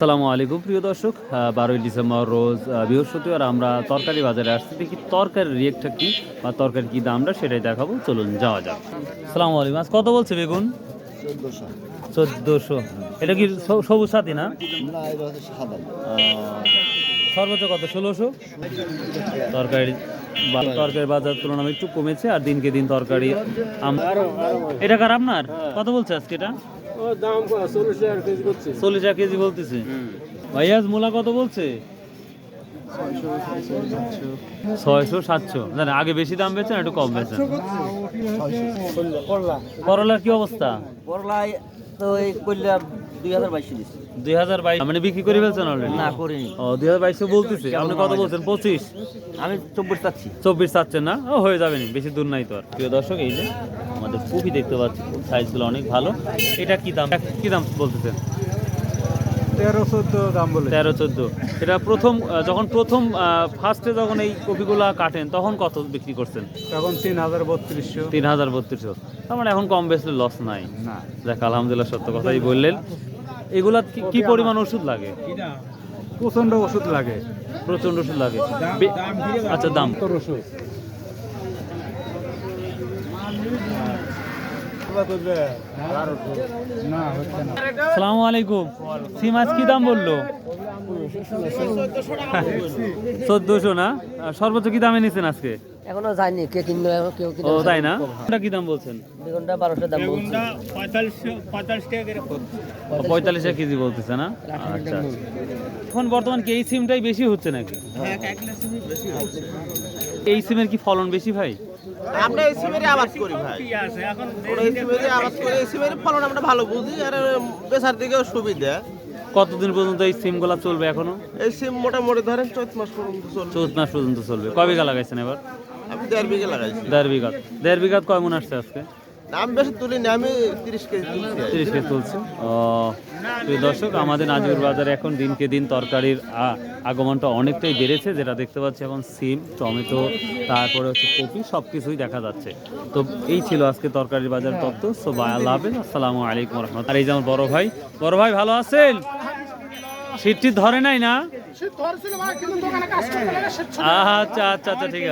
আসসালামু আলাইকুম প্রিয় দর্শক। বারোই ডিসেম্বর রোজ বৃহস্পতিবার আমরা তরকারি বাজারে আসছি। দেখি তরকারির রেটটা কি বা তরকারি কি দামটা সেটাই দেখাবো। চলুন যাওয়া যাক। আসসালামু আলাইকুম। আজ কত বলছে বেগুন? চোদ্দোশো। এটা কি সবুজ সাথী না? সর্বোচ্চ কত? ষোলোশো? তরকারি তরকারি বাজার তুলনায় একটু কমেছে আর দিনকে দিন তরকারি এটা কার আপনার? কত বলছে আজকে এটা? দাম চল্লিশ টাকা কেজি করছে চল্লিশ টাকা কেজি বলতেছে। ভাইয়াজ মূলা কত বলছে? ছয়শো সাতশো। না আগে বেশি দাম বেচেন একটু কম বেচেন। করলার কি অবস্থা? করলাই তো এই করলে দুই হাজার বাইশে দিচ্ছে দুই হাজার বাইশ। মানে বিক্রি করে ফেলছেন অলরেডি না করিনি। ও দুই হাজার বাইশে বলতেছে। আপনি কত বলছেন? পঁচিশ? আমি চব্বিশ চাচ্ছি। চব্বিশ চাচ্ছেন না? ও হয়ে যাবেনি বেশি দূর নাই তো আর। প্রিয় দর্শক এই যে আমাদের কপি দেখতে পাচ্ছি সাইজগুলো অনেক ভালো। এটা কি দাম? কি দাম বলতেছেন? তেরো চোদ্দ দাম বলে। তেরো চোদ্দ। এটা প্রথম যখন প্রথম ফার্স্টে যখন এই কপিগুলা কাটেন তখন কত বিক্রি করছেন? এখন তিন হাজার বত্রিশশো। তিন হাজার বত্রিশশো। তার মানে এখন কম বেশি লস নাই। না। দেখ আলহামদুলিল্লাহ সত্য কথাই বললেন। এগুলা কি- কি পরিমাণ ওষুধ লাগে? প্রচণ্ড ওষুধ লাগে। প্রচণ্ড ওষুধ লাগে। আচ্ছা দাম। ওষুধ না হচ্ছে না সালামু আলাইকুম। সিম মাছ কি দাম বলল? চোদ্দশো না? সর্বোচ্চ কি দামে নিচ্ছেন আজকে? এখনও যায়নি কে কিনলো কেউ ও তাই না? ওটা কি দাম বলছেন? বেগুনটা বারোশো দাম বলছে। পঁয়তাল্লিশ টাকা কেজি বলতেছে না? আচ্ছা এখন বর্তমান কি এই সিমটাই বেশি হচ্ছে নাকি? এই সিমের কি ফলন বেশি ভাই? আমরা এই সিমেরই আবাদ করি ভাই। আমরা এই সিমেরই আবাদ করি। এই সিমের ফলন আমরা ভালো বুঝি আর বেচার দিকেও সুবিধা। কতদিন পর্যন্ত এই সিমগুলা চলবে এখনও? এই সিম মোটামুটি ধরেন চৈত মাস পর্যন্ত চলবে। চৈত মাস পর্যন্ত চলবে। কবে বিঘা লাগাইছেন এবার? আমি দেড় বিঘা লাগাইছি। দেড় বিঘা। দেড় বিঘা কয় মন আসছে আজকে? দাম বেশি তুলিনি আমি তিরিশ কেজি। তিরিশ কেজি তুলছে। ও প্রিয় দর্শক আমাদের নাজির বাজারে এখন দিনকে দিন তরকারির আগমনটা অনেকটাই বেড়েছে যেটা দেখতে পাচ্ছি এখন সিম টমেটো তারপরে হচ্ছে কপি সব কিছুই দেখা যাচ্ছে। তো এই ছিল আজকে তরকারির বাজার তত্ত্ব সো বাই আল্লাহ হাফেজ। আসসালামু আলাইকুম রহমত আর এই যে আমার বড় ভাই বড় ভাই ভালো আছেন? শীত টিত ধরে নাই না? আচ্ছা আচ্ছা আচ্ছা ঠিক আছে।